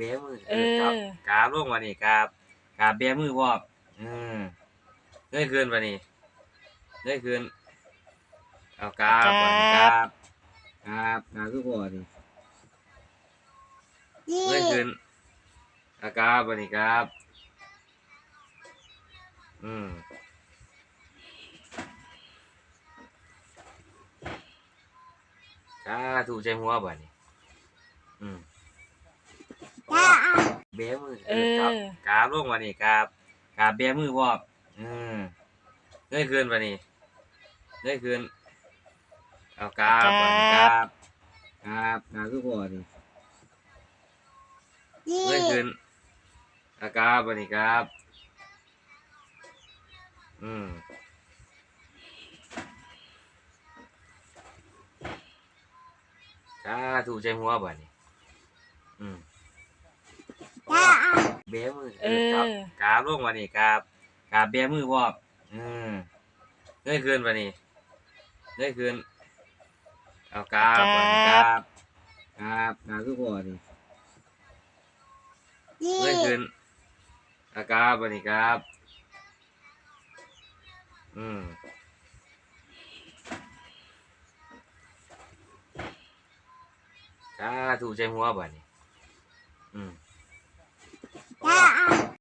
เบมือเออกับกราบลงมานี่กราบกราบเบมือพร้อมอืมเงยขึ้นมานี่เงยขึ้นเอากราบก่อนกราบกราบกราบคือพอนี่เงยขึ้นเอากราบมานี่กราบอืมสาถูใจหัวบ่นี่อืมเบมือเออกับกราบลงมานี่กราบกราบเบมือพร้อมอืมเงยขึ้นมานี่เงยขึ้นเอากราบก่อนกราบกราบกราบคือพอนี่เงยขึ้นเอากราบมานี่กราบอืมสาถูใจหัวบ่นี่อืม จ้าเบมือเออกับกราบลงมานี่กราบกราบเบมือพร้อมอืมเงยขึ้นมานี่เงยขึ้นเอากราบก่อนกราบกราบกราบคือพอนี่เงยขึ้นเอากราบมานี่กราบอืมสาถูใจหัวบ่นี่อืม